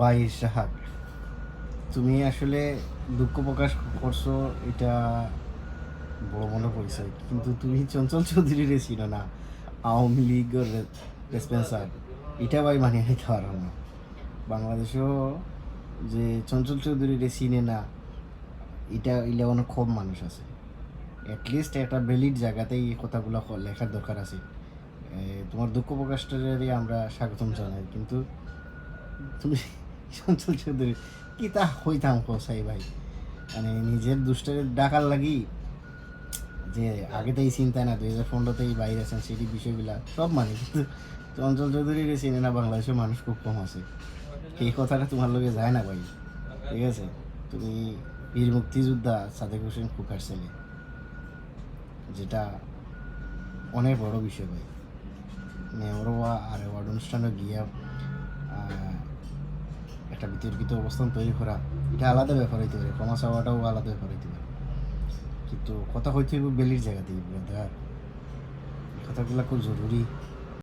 ভাই সাহাব তুমি আসলে দুঃখ প্রকাশ করছ, এটা বড় মনে পরিচয় কিন্তু তুমি চঞ্চল চৌধুরীর ছিল না। আওয়ামী লীগের রেসপেন্সার এটা ভাই মানিয়ে নিতে পারো না। বাংলাদেশেও যে চঞ্চল চৌধুরীর চিনে না, এটা এলে অনেক কম মানুষ আছে। অ্যাটলিস্ট একটা ভ্যালিড জায়গাতেই এই কথাগুলো লেখার দরকার আছে। তোমার দুঃখ প্রকাশটারই আমরা স্বাগতম জানাই। কিন্তু তুমি চঞ্চল চৌধুরী কি তা হইতাম কসাই ভাই মানে নিজের দুষ্টারে ডাকার লাগি যে আগেতেই চিন্তা না দুই হাজার পনেরোতেই বাইরে আছেন সেটি বিষয়গুলা সব মানে কিন্তু চঞ্চল চৌধুরীর চিনে না বাংলাদেশের মানুষ খুব কম আছে এই কথাটা তোমার লোকে যায় না ভাই ঠিক আছে তুমি বীর মুক্তিযোদ্ধা সাদেক হোসেন খুকার ছেলে যেটা অনেক বড় বিষয় ভাই নেওয়া আর অ্যাওয়ার্ড অনুষ্ঠানে গিয়া একটা বিতর্কিত অবস্থান তৈরি করা, এটা আলাদা ব্যাপার হইতে পারে, ক্ষমা চাওয়াটাও আলাদা ব্যাপার হইতে পারে। কিন্তু কথা হইতে বেলির জায়গাতেই এই কথাগুলো খুব জরুরি।